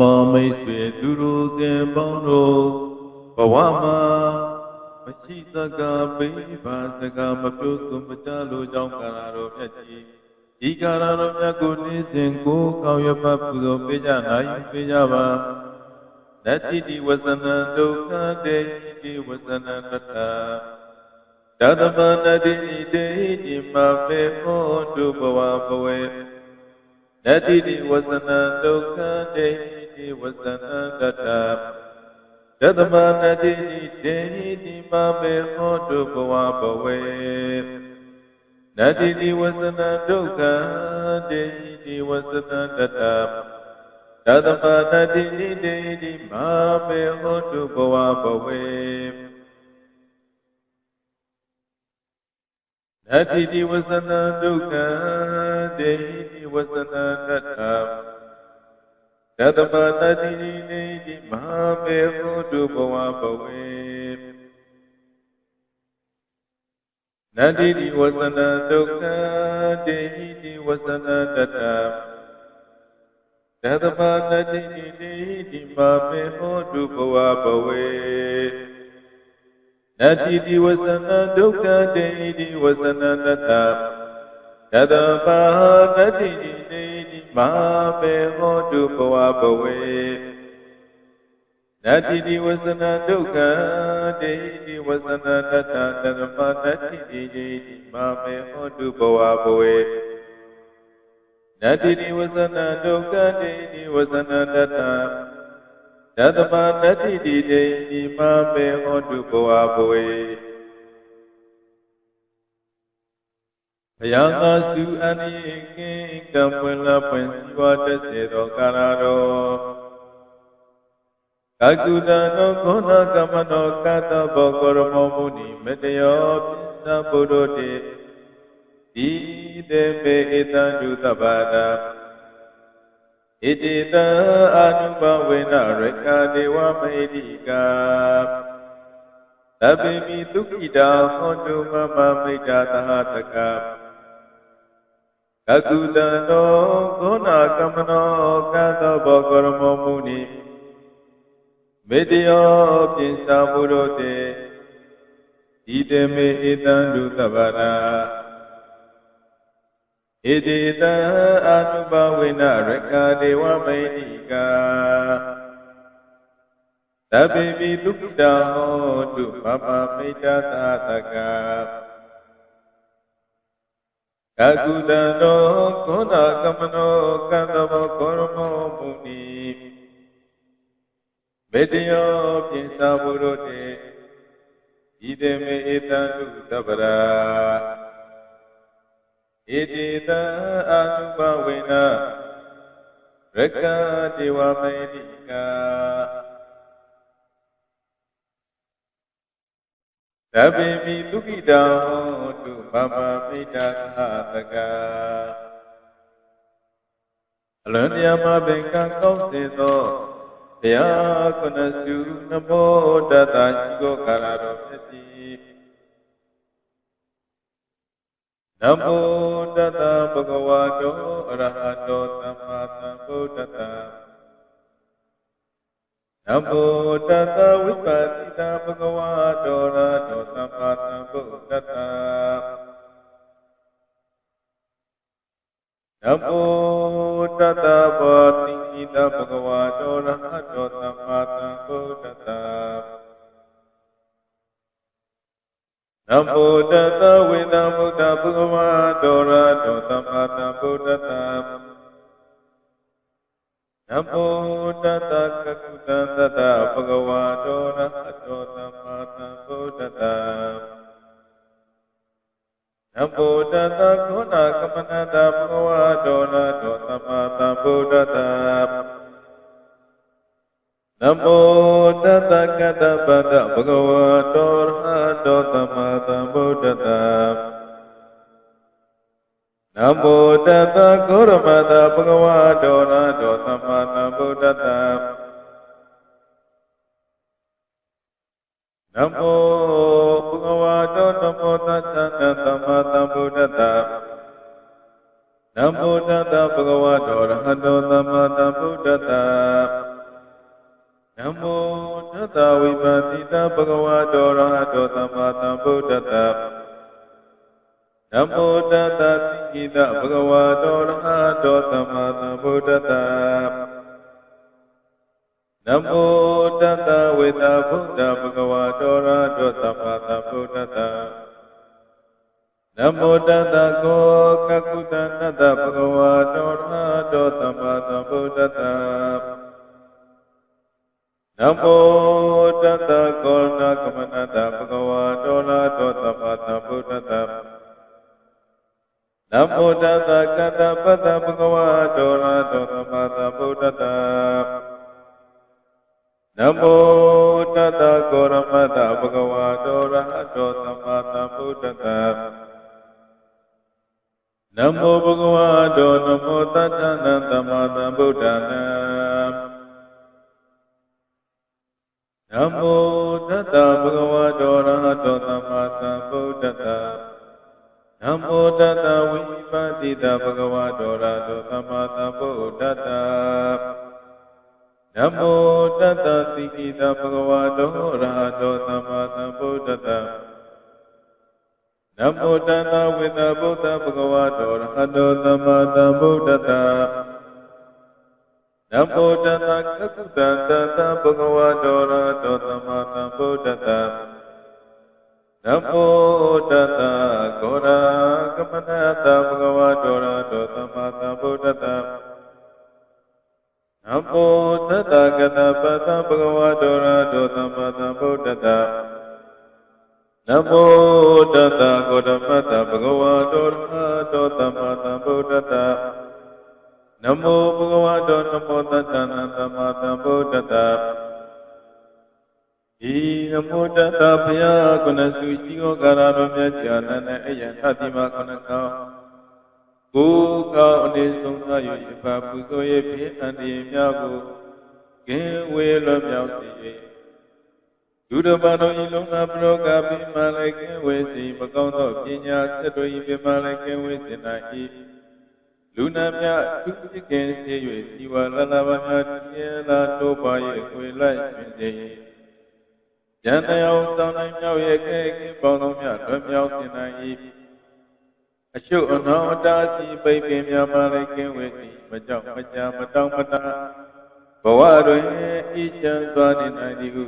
မောမိတ်ဆွေသူတို့ကင်ပေါင်းတို့ဘဝမှာမရှိစကားပိပါစကားမပြောဆိုမကြလို့ကြောင့်ကာရတော်မြတ်ကြီးဒီကာရတော်မြတ်ကိုနေ့စဉ်ကိုကောင်းရပတ်ပူဇော်ပေးကြနိုင်ပေးကြပါနတ္တိတိဝဇနံဒုက္ခတေတိဝဇနံတတသတ္တမနတ္တိတေတိမမေဟောတုဘဝဘဝေနတ္တိတိဝဇနံဒုက္ခတေတိ ဝဇနံတတသတ္တမနတ္တိတေတိမမေဟောတုဘဝဘဝေနတ္တိတိဝဇနံဒုက္ခတေတိဝဇနံတတသတ္တမနတ္တိတေတိမမေဟောတုဘဝဘဝေနတ္တိတိဝဇနံဒုက္ခတေတိဝဇနံတတ တတမတတိနေတိမဟာမေဟောတုဘဝဘဝေနတ္တိတိဝဇနံဒုက္ခတေတိဝဇနံတတတတမတတိနေတိမဟာမေဟောတုဘဝဘဝေနတ္တိတိဝဇနံဒုက္ခတေတိဝဇနံတတတတပါနတ္တိတိတိ မဘေဟောတုဘဝဘဝေနတ္တိတိဝဇနံဒုက္ခတေတိဝဇနံတတတတပါနတ္တိတိတိမဘေဟောတုဘဝဘဝေနတ္တိတိဝဇနံဒုက္ခတေတိဝဇနံတတတတမနတ္တိတိတိမဘေဟောတုဘဝဘဝေ ဘုရားသာစုအနိယေကင်ကံပွင့်လာပွင့်စီဝါတစေသောကာရတော်ကကုတနောခောနာကမနောကတဘောကရမောမုနိမတယောပိသဗုဒ္ဓတေဒီတေပေဧတံဒုတဘာဒာဣတိတံအာနုဘဝေနရကဒေဝမေတိကာသဗ္ဗေမိဒုက္ခိတာဟောတုမမမိတ်တာသဟတက ကကုတံတောခောနာကမနောကတဘောကရမောမုနိမေတ္တယောပိသဗုဒ္ဓတေဤတမေဧတံဒုတဗရာဣတိတံအာနုဘဝေနရကဒေဝမိတိကာသဗ္ဗေမိဒုက္ခိတဟောတုပပမိတ္တသာတက ကကုတံတောခောတာကမနောကံတဘောကောရမောမုနိမေတ္တယောပိသဗုဒ္ဓတေဤတေမေဧတံတုတပရာဣတိတံအာနုဘဝေနရကတိဝမေတိကာ သဗ္ဗေမိဒုက္ခိတံဟောတုမမမိတ္တသတကအလွန်တရားမှာပင်ကံကောင်းစေသောတရားကုဏစုနမောတတရှိကိုကာရတော်မြတ်တိနမောတတဘဂဝါတောအရဟတောသမ္မာသမ္ဗုဒ္ဓတ္တ နမောတတဝိပါတိတဘဂဝါတောရတောသမ္မာသမ္ဗုဒ္ဓတ္တနမောတတဘောတိတဘဂဝါတောရဟတောသမ္မာသမ္ဗုဒ္ဓတ္တနမောတတဝေဒဗုဒ္ဓဘဂဝါတောရတောသမ္မာသမ္ဗုဒ္ဓတ္တ နမောတတကကုတံတတဘဂဝါတောရဟတောသမ္မာသမ္ဗုဒ္ဓတ္တနမောတတခောနာကမနတဘဂဝါတောရတောသမ္မာသမ္ဗုဒ္ဓတ္တနမောတတကတပတဘဂဝါတောရဟတောသမ္မာသမ္ဗုဒ္ဓတ္တ နမောတတကောရမတဘဂဝါတောရတောသမ္မာသမ္ဗုဒ္ဓတ္တနမောဘဂဝါတောနမောတတ္တသမ္မာသမ္ဗုဒ္ဓတ္တနမောတတဗုဒ္ဓဝါတောရဟတောသမ္မာသမ္ဗုဒ္ဓတ္တနမောတတဝိပါတိတဗုဒ္ဓဝါတောရဟတောသမ္မာသမ္ဗုဒ္ဓတ္တ နမောတတတိကိတဗုဒ္ဓဝါတောရဟတောသမ္မာသမ္ဗုဒ္ဓတ္တနမောတတဝေတဗုဒ္ဓဘဂဝါတောရဟတောသမ္မာသမ္ဗုဒ္ဓတ္တနမောတတကောကကုတနတ္တဘဂဝါတောရဟတောသမ္မာသမ္ဗုဒ္ဓတ္တနမောတတကောနာကမနတဘဂဝါတောရဟတောသမ္မာသမ္ဗုဒ္ဓတ္တ နမောတတကတ္တပတ္တဘဂဝါတောရဟတောသမ္မာသမ္ဗုဒ္ဓတ္တနမောတတကောရမတဘဂဝါတောရဟတောသမ္မာသမ္ဗုဒ္ဓတ္တနမောဘဂဝါတောနမောတတ္တနံသမ္မာသမ္ဗုဒ္ဓနာနမောတတ္တဘဂဝါတောရဟတော နမောတတ္တဝိပါတိတဘဂဝါတောရဟတောသမ္မာသမ္ဗုဒ္ဓတ္တနမောတတ္တတိကိတဘဂဝါတောရဟတောသမ္မာသမ္ဗုဒ္ဓတ္တနမောတတ္တဝေတဗုဒ္ဓဘဂဝါတောရဟတောသမ္မာသမ္ဗုဒ္ဓတ္တနမောတတ္တကကုတတတ္တဘဂဝါတောရဟတောသမ္မာသမ္ဗုဒ္ဓတ္တ နမောတတ္တကောရာကမနတဘဂဝါတောရဟတောသမ္မာသမ္ဗုဒ္ဓတ္တနမောတတ္တကတပတ္တဘဂဝါတောရဟတောသမ္မာသမ္ဗုဒ္ဓတ္တနမောတတ္တကောဓမတ္တဘဂဝါတောရဟတောသမ္မာသမ္ဗုဒ္ဓတ္တနမောဘဂဝါတောနမောတတ္တနသမ္မာသမ္ဗုဒ္ဓတ္တ ဤနမောတတ္တဘုရားကုဏစုရှိဟောကာရတော်မြတ်ကြာနနဲ့အယံသတိမခဏကောကိုယ်ကောင်းအနေဆုံးသာ၍အဖပူဇော်၍ဖြင့်အန္တရာယ်များကိုကင်းဝေလွတ်မြောက်စေ၍လူတော်ဘာတော်ဤလုံးနာပရောကပိမလည်းကင်းဝေစီမကောင်းသောပညာစက်တော်ဤပိမလည်းကင်းဝေစေနိုင်၏လူနာများသူတိကင်းစေ၍ဒီဝလလဘာများတည်လာတို့ပါ၍ခွေလိုက်ပြင်စေ၏ ယန္တယောဆောင်နိုင်မြောက်ရဲ့ကဲကင်းပေါင်းတော်များလွတ်မြောက်စေနိုင်၏အရှုပ်အနောင်အတားစီပိတ်ပင်များမှလည်းကင်းဝေစီမကြောက်မကြမတောင်းမတာဘဝတွင်ဤချမ်းစွာနေနိုင်သည်ဟု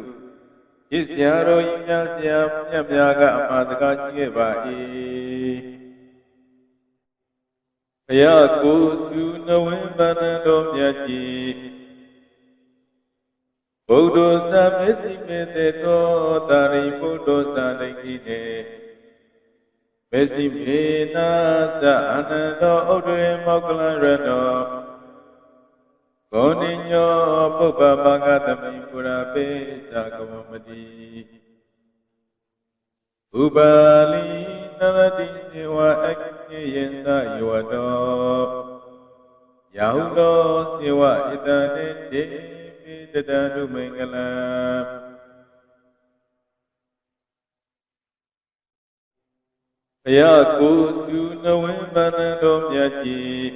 ရစ်စရာတော်ဤများစရာမြတ်များကအမှားတကားရှိခဲ့ပါ၏ဘုရားကိုယ်စုနဝင်းဗန္နတော်မြတ်ကြီး ဗုဒ္ဓဆာမစ္စည်းမေတေတော်တာရိဗုဒ္ဓဆာလိကိနေမစ္စည်းမေနာသအနန္တောဥဒ္ဓရေမောကလရတောကောဏိညောပုပ္ပမဂသမိပုရပေသကဝမတိဥပါလိနရတိစေဝအကိယင်္စယောတောယာဟုသောစေဝဣတတေတေပိ တတတုမင်္ဂလံဘုရားကိုယ်စုနဝင်းဗန္နတော်မြတ်ကြီး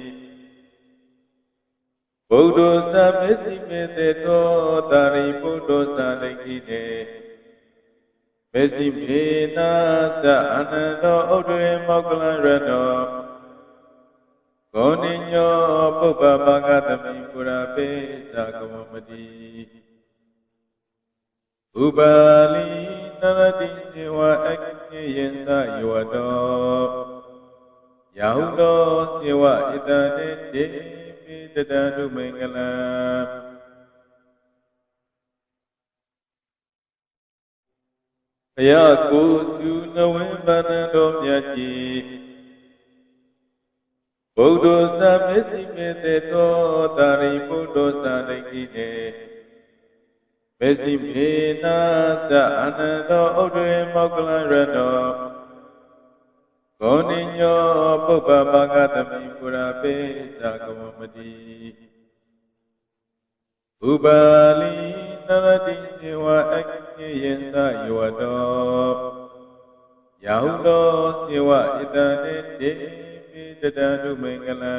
ဗုဒ္ဓသမစ္စည်းမေတေတောတာရိဗုဒ္ဓသလိကိတေမစ္စည်းမေနာသအနန္တောဥဒ္ဓရေမောကလရတော ဂောနိညောပုပ္ပပါကသမိပုရပေသကဝမတိဥပါလိနရတိစေဝအကိယင်္စယောတောယာဟုတောစေဝဣတတေတေတတံတုမင်္ဂလံဘုရားကိုယ်စုနဝင်းဗန္နတော်မြတ်ကြီးဗု ဒ္ဓသမစ္စည်းမေတေတောတာရိဗုဒ္ဓသလိကိနေမစ္စည်းမေနာသအနန္တောဥဒ္ဓရေမောကလရတောဂောနိညောပုပ္ပပါကသမိပုရပေသကဝမတိဥပါလိနရတိစေဝအကိယင်္စယောတောယာဟုသောစေဝဣတတေတေပိ တတတံဒုမင်္ဂလံ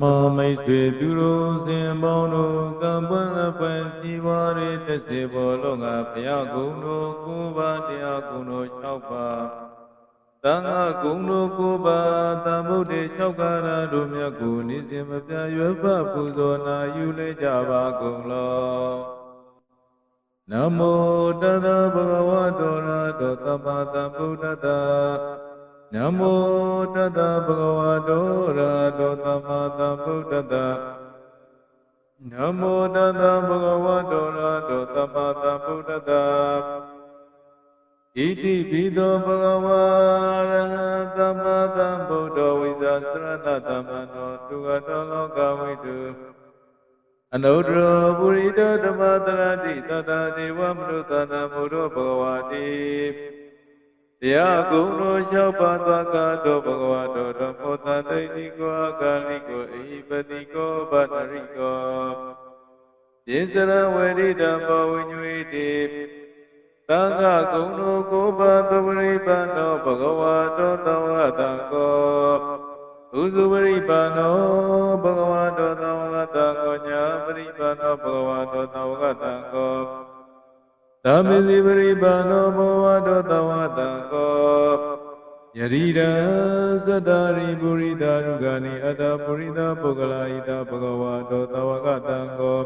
မောမိတ်ဆွေသူတို့စင်ပေါင်းတို့ကံပွင့်လက်ပွင့်စီဝါရီတစ်စေဘောလုံးကဘုရားကုံတို့ကိုးပါးတရားကုံတို့၆ပါးသံဃာကုံတို့ကိုးပါးတမ္ဗုဒ္ဓေ၆ကာရတို့မြတ်ကိုနေစဉ်မပြတ်ရွယ်ပပူဇော်နာယူလေကြပါကုန်လောနမောတသဗုဒ္ဓဝါတောရတောသမ္မာသမ္ဗုဒ္ဓတ္တ နမောတတ္တဗုဒ္ဓဝါတောရာတောသမ္မာသမ္ဗုဒ္ဓတ္တနမောတတ္တဗုဒ္ဓဝါတောရာတောသမ္မာသမ္ဗုဒ္ဓတ္တဣတိပိသောဘဂဝါရဟံသမ္မာသမ္ဗုဒ္ဓဝိဇာစရဏသမ္မနောသူကတောလောကဝိတုအနုတ္တရောပုရိတဓမ္မတရတိတတ္တဒေဝမနုဿနာမုဒ္ဓဘဂဝါတိ တရားကုံတို့လျှောက်ပါသွားကားတော်ဘဂဝါတော်ဓမ္မောတတိတိကောအကာလိကိုအဟိပတိကောဗတရိကောယေစရဝေရိဓမ္မောဝိညွေတိသံဃာကုံတို့ကိုပါသဝရိပန္နောဘဂဝါတော်သဝတံကောဥစုပရိပန္နောဘဂဝါတော်သဝတံကောညာပရိပန္နောဘဂဝါတော်သဝတံကော သာမေဇိပရိပါဏောဘောဝတောတဝတံကောယရိဒံသတ္တရိပုရိသရုဂာနိအတ္တပုရိသပုဂ္ဂလာဣတဘဂဝါတောတဝကတံကော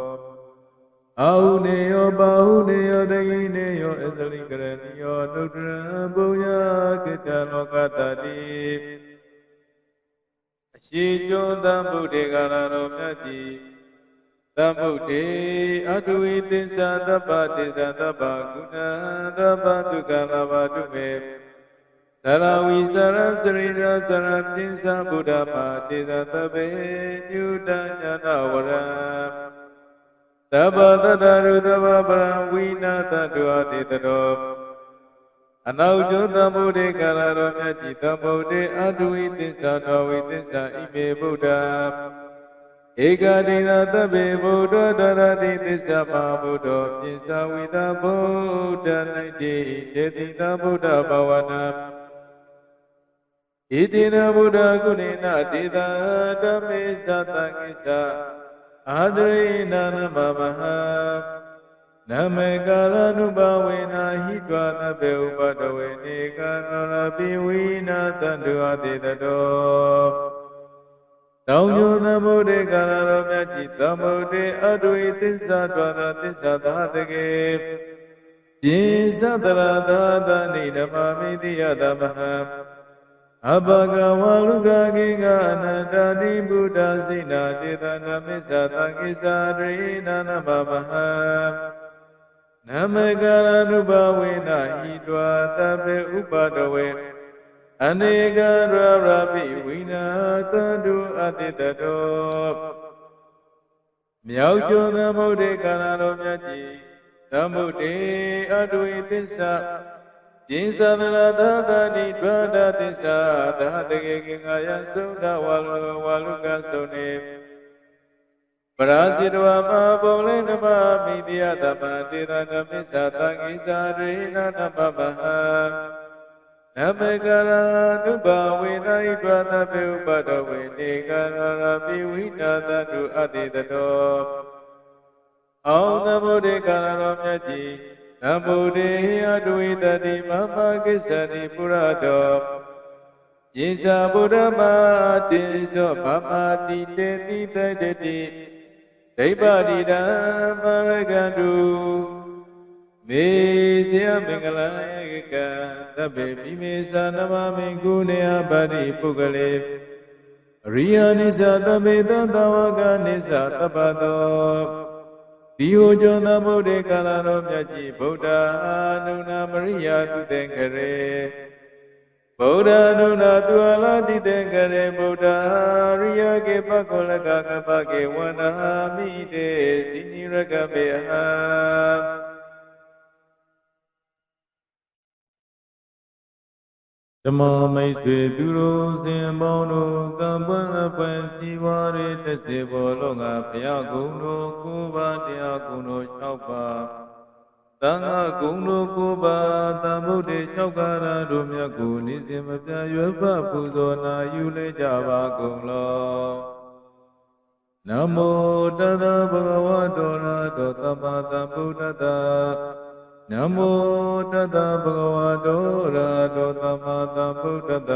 အာဟုနေယောပါဟုနေယောတယိနေယောအသလိကရဏီယောနုတ္တရံပုညကိတလောကတတိအရှိကျွန်းတံဗုဒ္ဓေကာရတော်မြတ်ကြီး သမ္ဗုဒ္ဓေအတုဝိသစ္စာသဗ္ဗတိစ္ဆာသဗ္ဗကုဏသဗ္ဗဒုက္ခလာဘတုမေသရဝိသရစရိယသရပိစ္ဆဗုဒ္ဓမာတိသသဗ္ဗေညုတညာနာဝရံသဗ္ဗတတ္တရုသဗ္ဗပရံဝိနာတတုအတိတတောအနောက်ကျောသမ္ဗုဒ္ဓေကာလတော်မြတ်ကြီးသမ္ဗုဒ္ဓေအတုဝိသစ္စာတော်ဝိသစ္စာဣမေဗုဒ္ဓံ ဧကတိသာတဗ္ဗေဗုဒ္ဓတရတိသစ္စာမဗုဒ္ဓေပိစ္ဆဝိသဗုဒ္ဓနိတိတေတိသာဗုဒ္ဓဘာဝနာဣတိနဗုဒ္ဓကုဏေနတေသာဓမ္မေသတံကိစ္စအာဒရိနာနမမဟနမေကာရနုဘဝေနာဟိတွာသဗ္ဗေဥပတဝေနေကနောရပိဝိနာတန္တုအတိတတော တောင်ညိုသမုဒ္ဒေကာရတော်မြတ်ကြီးသမုဒ္ဒေအတုဝိသစ္စာတော်ရသစ္စာသာတကေပိသတရသာသနိဓမ္မမိတိယသမဟံအဘဂဝလူကကိကအနန္တတိဗုဒ္ဓစိနာတေသနာမစ္ဆာသံကိစ္စရိနာနမမဟံနမကာရနုဘဝေနဟိတွာတပေဥပဒဝေ အနေကရရပိဝိနာတတုအတိတတောမြောက်ကျော်သမုဒ္ဒေကာလတော်မြတ်ကြီးသမုဒ္ဒေအတုဝိသစ္စာပိသသရသာသတိဒွါဒသစ္စာသာတကေကင်္ဂယသုဒ္ဓဝါလူဝါလူကသုနေပရာဇိတဝမဘုံလေနမမိတိယတမတေသနမစ္ဆာတံကိသာရေနနမမဟံ နမေကရာနုဘဝေနဣတွာသဗ္ဗေဥပဒဝေနေကရာရပိဝိနာတတုအတိတတောအောင်သမုဒ္ဒေကာရတော်မြတ်ကြီးသမုဒ္ဒေအတဝိတတိမမကိစ္စတိပုရတောယေဇာဗုဒ္ဓမာတိသောဗမာတိတေတိတတတိဒိဗ္ဗတိတံမရကတု မေဇယမင်္ဂလဧကံသဗ္ဗေမိမေသာနမမေကုနေယပါတိပုဂ္ဂလေအရိယာနိသသဗ္ဗေသံတဝကနိသသဗ္ဗတောဒီဟောကျော်သမ္ဗုဒ္ဓေကာလတော်မြတ်ကြီးဗုဒ္ဓအာနုနာမရိယာတုတေခရေဗုဒ္ဓနုနာသူအလာတိတေကရေဗုဒ္ဓရိယကေပကောလကကပကေဝန္ဒာမိတေစိနိရကပေဟံ ဓမ္မမိတ်ဆွေသူတို့စင်ပေါင်းတို့ကံပွင့်လက်ပွင့်စီဝါရီတစ်စေဘောလုံးကဘုရားကုံတို့ကိုးပါးတရားကုံတို့၆ပါးသံဃာကုံတို့ကိုးပါးတမ္ဗုဒ္ဓေ၆ကာရတို့မြတ်ကိုနေစဉ်မပြတ်ရွယ်ပပူဇော်နာယူလေကြပါကုန်လောနမောတတဗုဒ္ဓဝါတောရာတောသမ္မာသမ္ဗုဒ္ဓတ္တ နမောတတဗုဒ္ဓဝါတောရာတောသမ္မာသမ္ဗုဒ္ဓတ္တ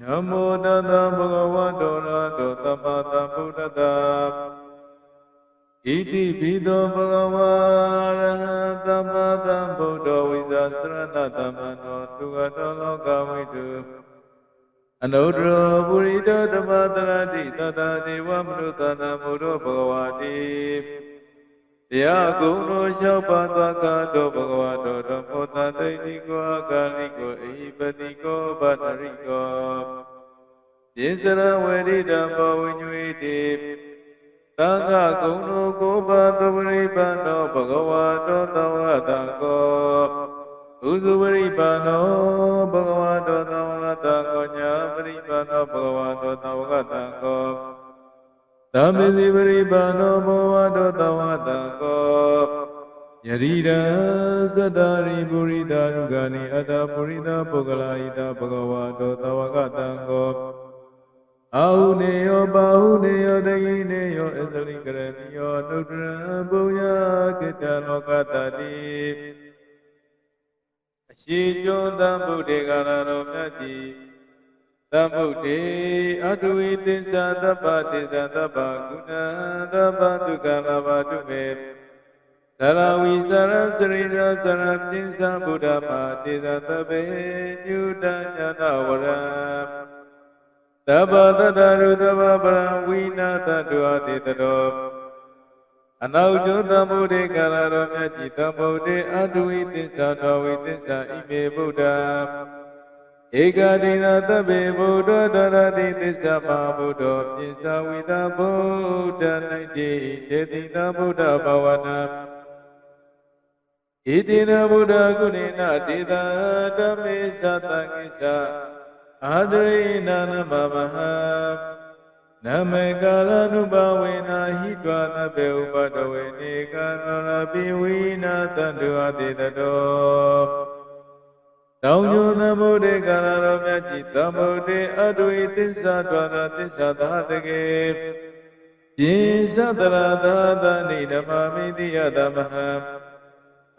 နမောတတဗုဒ္ဓဝါတောရာတောသမ္မာသမ္ဗုဒ္ဓတ္တဣတိပိသောဘဂဝါရဟံသမ္မာသမ္ဗုဒ္ဓဝိဇာစရဏသမ္မနောသူကတောလောကဝိတုအနုတ္တရပုရိတဓမ္မတရတိတတဒေဝမနုဿာနာမုဒ္ဓဘဂဝါတိ တရားကုံတို့လျှောက်ပါသွားကတောဘဂဝါတောဓမ္မောတတိတိကောအကာလိကိုအဟိပတိကောဗတရိကောယေစရဝေရိဓမ္မောဝိညွေတိသံဃာကုံတို့ကိုပါသဝရိပန္နောဘဂဝါတောသဝတံကောဥစုဝရိပန္နောဘဂဝါတောသဝတံကောညာပရိပန္နောဘဂဝါတောသဝတံကော သမ္မေစီပရိပန္နောဘဂဝါတောသဝတံကောယရိဒံသတ္တရိပုရိသရုဂာနိအတ္တပုရိသပုဂ္ဂလာဣတဘဂဝါတောသဝကတံကောအာဟုနေယောပါဟုနေယောတယိနေယောအသလိကရဏီယောနုတ္တရဘုယကိတလောကတတိအရှိကျွန်းတံဗုဒ္ဓေကာရတော်မြတ်ကြီး တံဗုဒ္ဓေအတုဝိသစ္စာသဗ္ဗတိစ္ဆာသဗ္ဗကုဏသဗ္ဗဒုက္ခလာဘတုမေသရဝိသရစရိသသရပိစ္ဆာဗုဒ္ဓမာတေသသဗ္ဗေညုတညာနာဝရံတဗ္ဗတတ္တရုတဗ္ဗပရံဝိနာတတုအတိတတောအနောက်ကျွန်းသမုဒိကာရတော်မြတ်ကြီးသမုဒိအတုဝိသစ္စာတော်ဝိသစ္စာဣမေဗုဒ္ဓ ဧကတိနာတဗ္ဗေဗုဒ္ဓတရတိသစ္စာမဗုဒ္ဓပိစ္ဆဝိသဗုဒ္ဓနိတိတေတိတဗုဒ္ဓဘာဝနာဣတိနဗုဒ္ဓကုဏေနတေတဓမ္မေသတံကိစ္စအာဒရိနာနမမဟနမေကာရနုဘဝေနာဟိတွာသဗ္ဗေဥပတဝေနေကနောရပိဝိနာတတုအတိတတော တောင်ညုသမုဒ္ဒေကာရတော်မြတ်ကြီးသမုဒ္ဒေအတုဝိသစ္စာတော်ရသစ္စာသာတကေပိသတရသာသနိဓမ္မမိတိယသမဟံ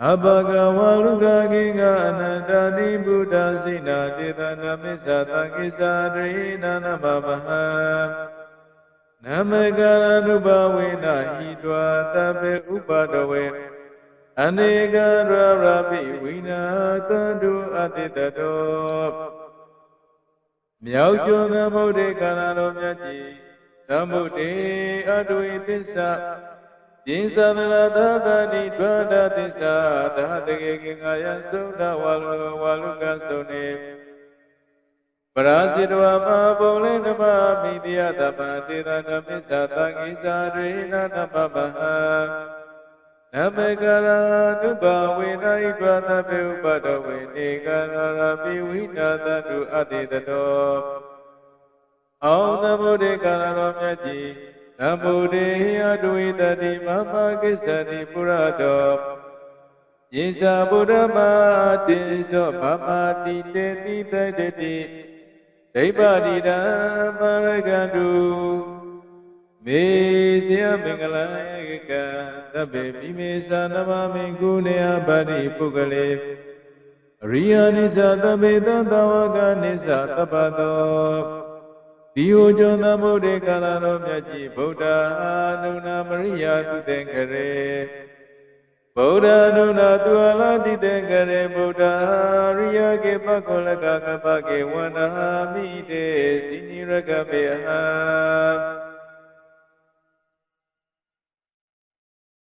အဘဂဝါလူကကိကအနန္တတိဗုဒ္ဓစိနာတေသနာမစ္ဆာတံကိစ္ဆာဒရိနာနမမဟံနမကရဏုဘဝေနဟိတွာတပေဥပါဒဝေ အနေကရရပိဝိနာတတုအတိတတောမြောက်ကျော်သမုဒ္ဒေကာရတော်မြတ်ကြီးသမုဒ္ဒေအတုဝိသစ္စာပိသဗရသာသတိဒွါဒသစ္စာသာတကေကင်္ဂယသုဒ္ဓဝါလူဝါလူကသုနေပရာဇိတဝမဘုံလေဓမ္မမိတိယတပံတေသနမစ္ဆာတံကိသာရေနနပပဟံ နမေကရာနုဘဝေနိဒွါသပေဥပဒဝေနေကရရပိဝိနာတတုအတိတတောအောင်သမုဒ္ဒေကာရတော်မြတ်ကြီးနဗုဒ္ဓေယဒဝိတတိမမကိစ္ဆတိပုရတောယေသဗုဒ္ဓမာတိသောဗမာတိတေတိတတတိဒိဗ္ဗတိတံပါရကတု မေဇယမင်္ဂလယကံတဗ္ဗေမိမေသာနမမေကုနေယပါတိပုဂ္ဂလေအရိယာနိသသဗ္ဗေတသဝကနိသတပ္ပတောဒီဟိုကျော်သမုဒ္ဒေကာလတော်မြတ်ကြီးဗုဒ္ဓအာနုနာမရိယာတုတေကရေဗုဒ္ဓနုနာသူအလာတိတေကရေဗုဒ္ဓရိယကေပကောလကကပကေဝန္ဒဟာမိတေစိနိရကပေဟံ